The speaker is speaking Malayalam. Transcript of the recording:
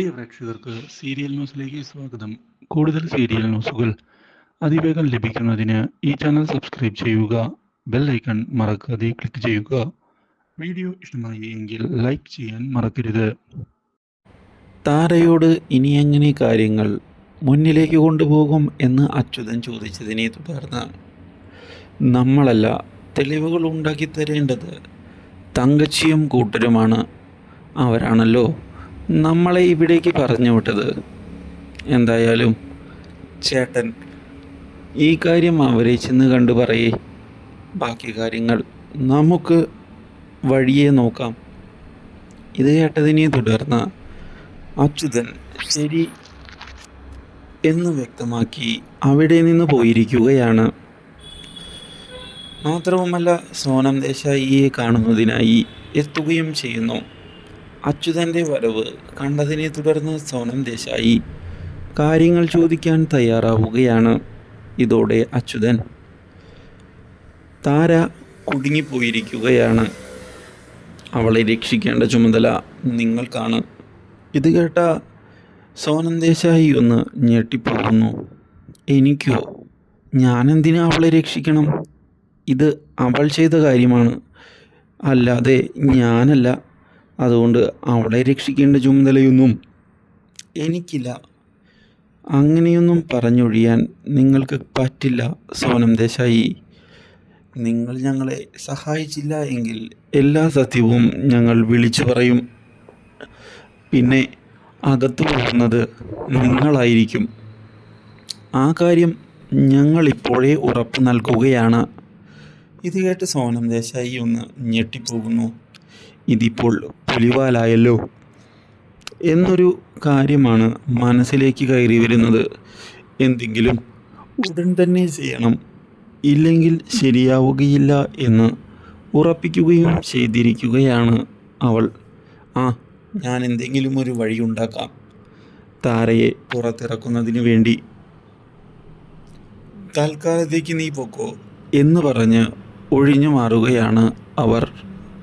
പ്രിയ പ്രേക്ഷകർക്ക് സീരിയൽ ന്യൂസിലേക്ക് സ്വാഗതം. കൂടുതൽ സീരിയൽ ന്യൂസുകൾ അതിവേഗം ലഭിക്കുന്നതിന് ഈ ചാനൽ സബ്സ്ക്രൈബ് ചെയ്യുക ബെൽ ഐക്കൺ മറക്കാതെ ക്ലിക്ക് ചെയ്യുക. വീഡിയോ ഇഷ്ടമായി എങ്കിൽ ലൈക്ക് ചെയ്യാൻ മറക്കരുത്. താരയോട് ഇനി എങ്ങനെ കാര്യങ്ങൾ മുന്നിലേക്ക് കൊണ്ടുപോകും എന്ന് അച്യുതൻ ചോദിച്ചതിനെ തുടർന്ന് നമ്മളല്ല തെളിവുകൾ ഉണ്ടാക്കി തരേണ്ടത് തങ്കച്ചിയും കൂട്ടരുമാണ്. അവരാണല്ലോ. നമ്മളെ ഇവിടേക്ക് പറഞ്ഞു വിട്ടത് എന്തായാലും ചേട്ടൻ ഈ കാര്യം അവരെ ചെന്ന് കണ്ടു പറയേ. ബാക്കി കാര്യങ്ങൾ നമുക്ക് വഴിയെ നോക്കാം. ഇത് കേട്ടതിനെ തുടർന്ന് അച്യുതൻ ശരി എന്ന് വ്യക്തമാക്കി അവിടെ നിന്ന് പോയിരിക്കുകയാണ്. മാത്രവുമല്ല സോനം ദേശായിയെ കാണുന്നതിനായി എത്തുകയും ചെയ്യുന്നു. അച്യുതന്റെ വരവ് കണ്ടതിനെ തുടർന്ന് സോനം ദേശായി. കാര്യങ്ങൾ ചോദിക്കാൻ തയ്യാറാവുകയാണ് ഇതോടെ അച്യുതൻ. താര കുടുങ്ങിപ്പോയിരിക്കുകയാണ്. അവളെ രക്ഷിക്കേണ്ട ചുമതല നിങ്ങൾക്കാണ്. ഇത് കേട്ട സോനം ദേശായി ഒന്ന് ഞെട്ടിപ്പോകുന്നു. എനിക്കോ? ഞാനെന്തിനാ അവളെ രക്ഷിക്കണം? ഇത് അവൾ ചെയ്ത കാര്യമാണ്. അല്ലാതെ ഞാനല്ല. അതുകൊണ്ട് അവളെ രക്ഷിക്കേണ്ട ചുമതലയൊന്നും എനിക്കില്ല. അങ്ങനെയൊന്നും പറഞ്ഞൊഴിയാൻ നിങ്ങൾക്ക് പറ്റില്ല സോനം ദേശായി. നിങ്ങൾ ഞങ്ങളെ സഹായിച്ചില്ല എങ്കിൽ എല്ലാ സത്യവും ഞങ്ങൾ വിളിച്ചു പറയും. പിന്നെ അകത്തു പോകുന്നത് നിങ്ങളായിരിക്കും. ആ കാര്യം ഞങ്ങളിപ്പോഴേ ഉറപ്പ് നൽകുകയാണ്. ഇത് കേട്ട് സോനം ദേശായി ഒന്ന് ഞെട്ടിപ്പോകുന്നു. ഇതിപ്പോൾ പുലിവാലായല്ലോ. എന്നൊരു കാര്യമാണ് മനസ്സിലേക്ക് കയറി വരുന്നത്. എന്തെങ്കിലും ഉടൻ തന്നെ ചെയ്യണം. ഇല്ലെങ്കിൽ ശരിയാവുകയില്ല എന്ന് ഉറപ്പിക്കുകയും ചെയ്തിരിക്കുകയാണ് അവൾ. ആ ഞാൻ എന്തെങ്കിലും ഒരു വഴി ഉണ്ടാക്കാം. താരയെ പുറത്തിറക്കുന്നതിന് വേണ്ടി. തൽക്കാലത്തേക്ക് നീ പൊക്കോ എന്ന് പറഞ്ഞ് ഒഴിഞ്ഞു മാറുകയാണ് അവർ.